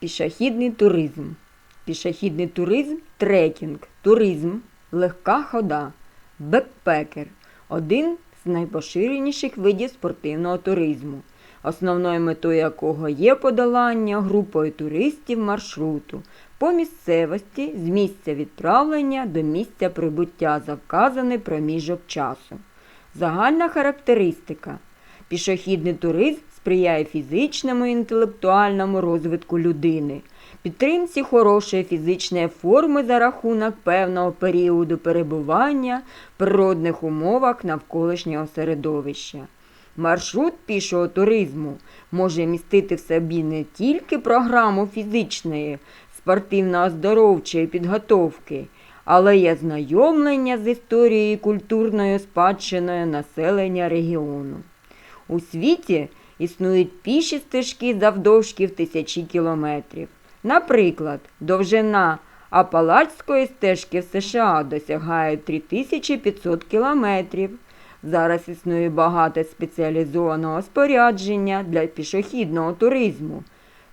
Пішохідний туризм. Пішохідний туризм трекінг, туризм, легка хода, бекпекер один з найпоширеніших видів спортивного туризму, основною метою якого є подолання групою туристів маршруту по місцевості з місця відправлення до місця прибуття за вказаний проміжок часу. Загальна характеристика. Пішохідний туризм сприяє фізичному і інтелектуальному розвитку людини, підтримці хорошої фізичної форми за рахунок певного періоду перебування в природних умовах навколишнього середовища. Маршрут пішого туризму може містити в собі не тільки програму фізичної, спортивно-оздоровчої підготовки, але й ознайомлення з історією і культурною спадщиною населення регіону. У світі існують піші стежки завдовжки в тисячі кілометрів. Наприклад, довжина Апалачської стежки в США досягає 3500 кілометрів. Зараз існує багато спеціалізованого спорядження для пішохідного туризму,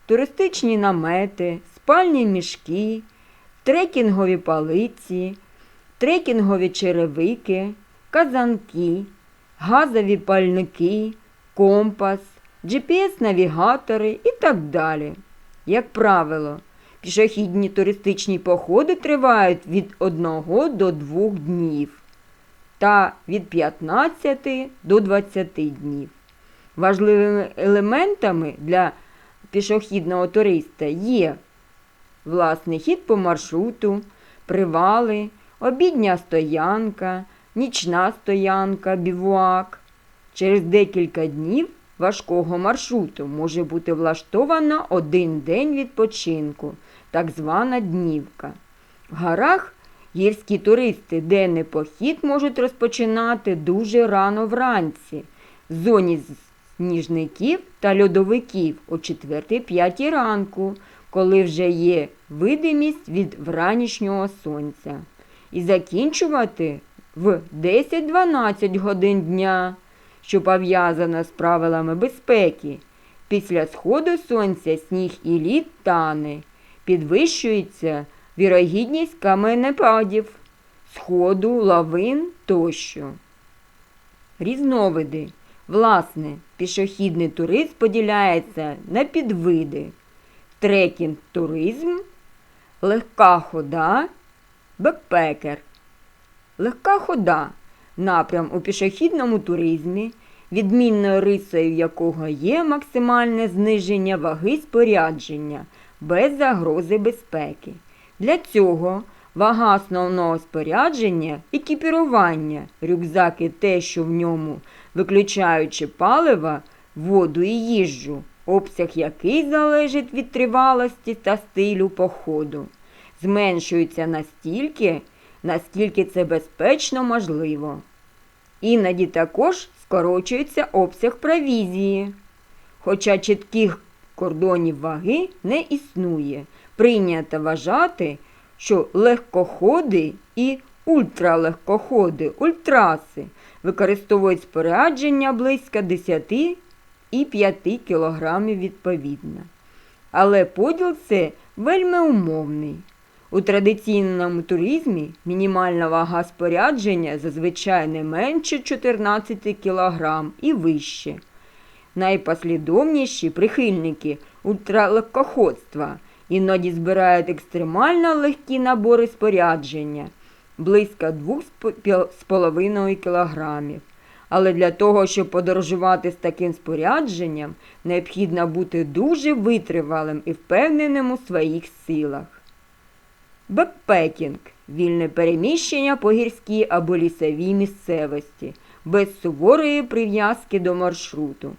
туристичні намети, спальні мішки, трекінгові палиці, трекінгові черевики, казанки, газові пальники, компас, GPS-навігатори і так далі. Як правило, пішохідні туристичні походи тривають від 1 до 2 днів та від 15 до 20 днів. Важливими елементами для пішохідного туриста є власний хід по маршруту, привали, обідня стоянка, нічна стоянка, бівуак. Через декілька днів важкого маршруту може бути влаштовано один день відпочинку, так звана днівка. В горах гірські туристи денний похід можуть розпочинати дуже рано вранці, в зоні сніжників та льодовиків о 4-5 ранку, коли вже є видимість від вранішнього сонця. І закінчувати в 10-12 годин дня, що пов'язано з правилами безпеки. Після сходу сонця сніг і лід тане, підвищується вірогідність каменепадів, сходу, лавин тощо. Різновиди. Власне, пішохідний туризм поділяється на підвиди трекінг туризм, легка хода, бекпекер. Легка хода напрям у пішохідному туризмі, відмінною рисою якого є максимальне зниження ваги спорядження без загрози безпеки. Для цього вага основного спорядження, екіпірування, рюкзак і те, що в ньому, виключаючи палива, воду і їжу, обсяг який залежить від тривалості та стилю походу, зменшується настільки, наскільки це безпечно можливо. Іноді також скорочується обсяг провізії. Хоча чітких кордонів ваги не існує, прийнято вважати, що легкоходи і ультралегкоходи, ультраси використовують спорядження близько 10 і 5 кг відповідно. Але поділ це вельми умовний. У традиційному туризмі мінімальна вага спорядження зазвичай не менше 14 кг і вище. Найпослідовніші прихильники ультралегкоходства іноді збирають екстремально легкі набори спорядження близько 2,5 кг. Але для того, щоб подорожувати з таким спорядженням, необхідно бути дуже витривалим і впевненим у своїх силах. Бекпекінг вільне переміщення по гірській або лісовій місцевості, без суворої прив'язки до маршруту.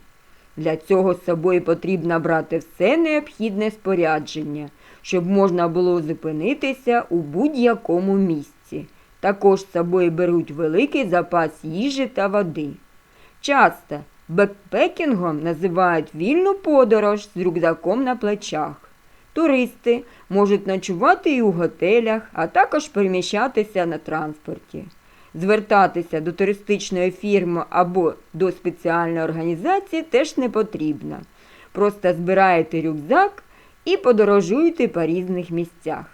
Для цього з собою потрібно брати все необхідне спорядження, щоб можна було зупинитися у будь-якому місці. Також з собою беруть великий запас їжі та води. Часто бекпекінгом називають вільну подорож з рюкзаком на плечах. Туристи можуть ночувати і у готелях, а також переміщатися на транспорті. Звертатися до туристичної фірми або до спеціальної організації теж не потрібно. Просто збираєте рюкзак і подорожуйте по різних місцях.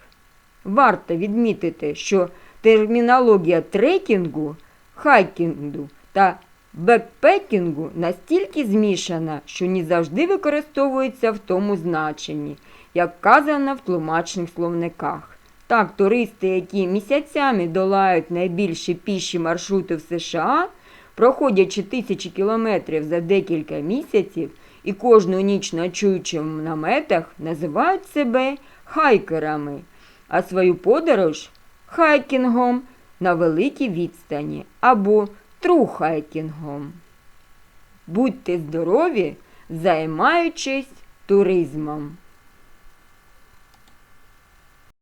Варто відмітити, що термінологія трекінгу, хайкінгу та бекпекінгу настільки змішана, що не завжди використовується в тому значенні, як вказано в тлумачних словниках. Так, туристи, які місяцями долають найбільші піші маршрути в США, проходячи тисячі кілометрів за декілька місяців і кожну ніч ночуючи в наметах, називають себе хайкерами, а свою подорож хайкінгом на великій відстані або трухайкінгом. Будьте здорові, займаючись туризмом.